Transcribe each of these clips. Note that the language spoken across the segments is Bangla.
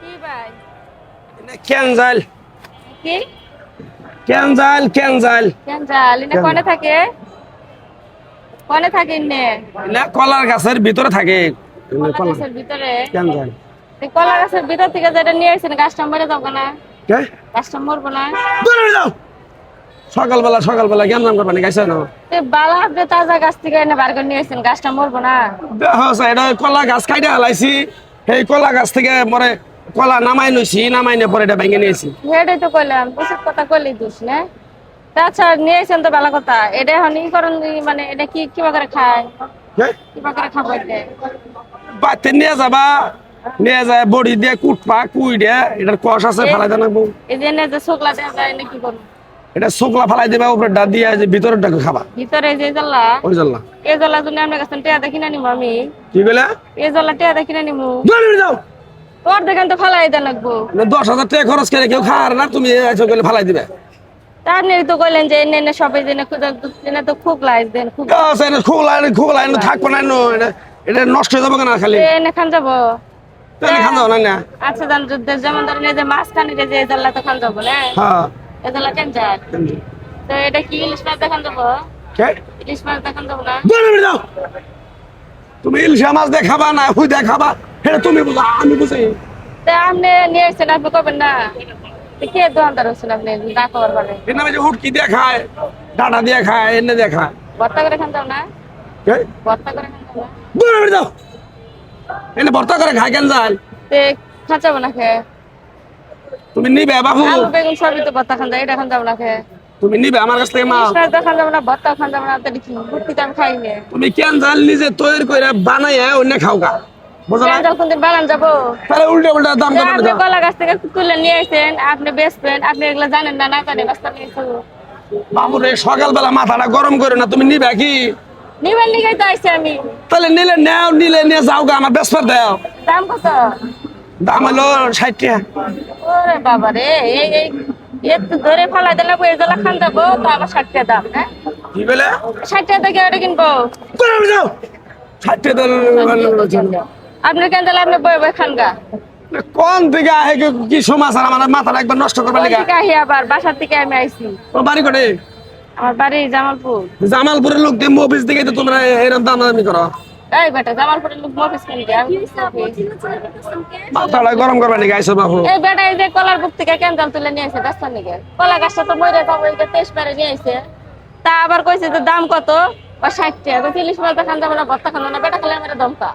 কি ভাই? ক্যানজাল। কি? ক্যানজাল ক্যানজাল। কেন জাল ইনে কোনে থাকে? কোনে থাকে ইনে না কলার গাছের ভিতরে থাকে। কলা গাছের ভিতরে? ক্যানজাল। এই কলা গাছের ভিতর থেকে যেটা নিয়ে আসছেন গাছটা মরে যাব না। কে? গাছটা মরবো না। দূরে যাও। সকালবেলা সকালবেলা কেমন নাম করবানি গাইছে না? বালা আপনি তাজা গাছ থেকে এনে বার করে নিয়ে আসছেন গাছটা মরবো না। দেখো এটা কলা গাছ খাইতে হালাইছি সেই কলা গাছ থেকে মরে কলা নামাই নইছি নামাই নিয়ে পরে এটা ভেঙে নিয়েছি। হেডে তো কইলাম ওষুধ কথা কইলেই দোষ না? তাছাড়া নিয়ে আসছেন তো ভালো কথা এটা এখন ই করেন মানে এটা কি কিবা করে খায়? কে? কিবা করে খাব এটা? বাড়িতে নিয়ে যাবা নিয়ে যায় বড়ি দিয়ে কুটপা কুই দিয়ে এটার কষ আছে ফেলাই দেন এই যে এনে যে শুকলা দেওয়া যায় এনে কি করব এটা শুকলা ফেলাই দিবা উপরে ডা দিয়ে যে ভিতরেরটাকে খাবা? ভিতরে যে জ্বালা ওই জল্লা এই জ্বালা জন্য আপনার কাছে টিয়া দেখি না নিবো আমি। কি বলে এই জ্বালা টিয়া দেখি না দূরে যাও। তোর দেখেন তো ফালাই দেন লাগবো। দশ হাজার টাকা খরচ করে কেউ খাওয়ার না তুমি এসে গেলে ফেলাই দিবে। তার নিয়ে তো কইলেন যে এনে এনে সবাই খুঁজে এনে তো খুব লাইস দেন খুব খোলা এনে খোলা এনে থাকব না এটা নষ্ট হয়ে যাবে কেন খালি? এনে খান যাব। খান যাব না আচ্ছা জান যেমন ধরেন এই যে মাছ খানি যে এই জ্বালা তো খান যাব না? হ্যাঁ। এই জ্বালা কেন যায়? তো এটা কি ইলিশ মাছ দেখান যাব? ইলিশ মাছ দেখান যাব না? তুমি ইলিশা মাছ দেখাবা না হুই দেখাবা। এটা তুমি বুঝো আমি বুঝি। তো আপনি নিয়ে এসেছেন আপনি কবেন না। কে দোকানদার হচ্ছেন আপনি? না খবর পাবেন এর নামে যে হুটকি দিয়ে খায় ডাটা দিয়ে খায় এনে দিয়ে খায়। ভর্তা করে খান যাও না। কে? ভর্তা করে খান যাও যাও। এনে ভর্তা করে খায় কেন যায়? তে খাঁচাবো না খেয়ে তুমি নিবে বাবু। আলু বেগুন সবই তো ভর্তা খান যায় এটা খান যাব না খেয়ে তুমি নিবে আমার কাছ থেকে মাছ তো খান যাব না ভর্তা খান যাব না দেখি ভর্তি তো আমি খাই নে। তুমি কেন জাল নিজে তৈরি করে বানাইয়া অন্য খাও গা? উল্টে উল্টে দাম আপনি কলা গাছ থেকে নিয়ে আসেন আপনি বেচবেন আপনি এগুলো জানেন না জানেন নিয়ে সকালবেলা মাথাটা গরম করে না তুমি নিবে কি? নিবেন নিগাই তো আইসি আমি? তাহলে নিলে নেও নিলে নিয়ে যাও গা আমার বেসপার দাও। দাম কত? দাম হলো ষাট টাকা। ওরে বাবা রে এই এই একটু ধরে ফালাই দিলে এই জলা খান যাব? তো আমার ষাট টাকা দাম হ্যাঁ? কি বলে? ষাট টাকা থেকে ওটা কিনবো? যাও? ষাট টাকা। আপনি কেন তাহলে আপনি বই বই খান গা? কোন দিকে আহে কি- কি সমাচার আমার মাথাটা একবার নষ্ট করবার লেগে? আহি আবার? বাসার থেকে আমি আইছি। ও বাড়ি করে আমার বাড়ি জামালপুর। জামালপুরের লোক দিয়ে দিকে তো তোমরা এরকম দাম দামি করো। এই বেটা জামালপুরের লোক মফিস কিনবে আমি মাথাটা গরম করবার লেগে আইসো বাবু এই বেটা এই যে কলার বুক থেকে তুলে নিয়ে নিকে? কলা গাছটা তো মরে যাব এই যে তেইশ পারে নিয়ে আসে তা আবার কইছে যে দাম কত? ও ষাট টাকা। কইছে ইলিশ মালটা খান যাব না ভর্তা খান না। বেটা খালে আমার দমকা।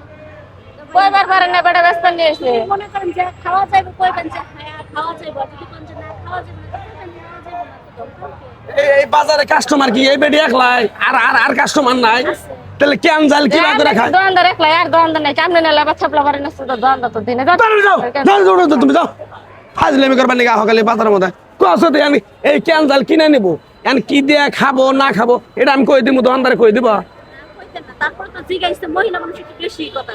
কয়বার পারে না বেটা ব্যস্ত নিয়ে এসে? মনে করেন যে খাওয়া যাবে কইবেন যে হ্যাঁ খাওয়া যদি কোন না খাওয়া এই এই বাজারে কাস্টমার কি? এই বেডি একলাই? আর আর আর কাস্টমার নাই? তাহলে কেন জাল কি করে খায় দোকানদার একলা আর দোকানদার নাই। কেমনে নেলা বা ছাপলা পারে না তো দোকানদার তো দিনে যাও যাও যাও যাও, তুমি যাও। ফাজলামি করবার নাকি সকালে বাজারের মধ্যে? কসো তো আমি এই কেন জাল কিনে নিবো? এখন কি দিয়ে খাব না খাব? এটা আমি কই দিব দোকানদারে কই দিব? তারপরে তো জিগাইছে মহিলা মানুষ একটু বেশি কথা।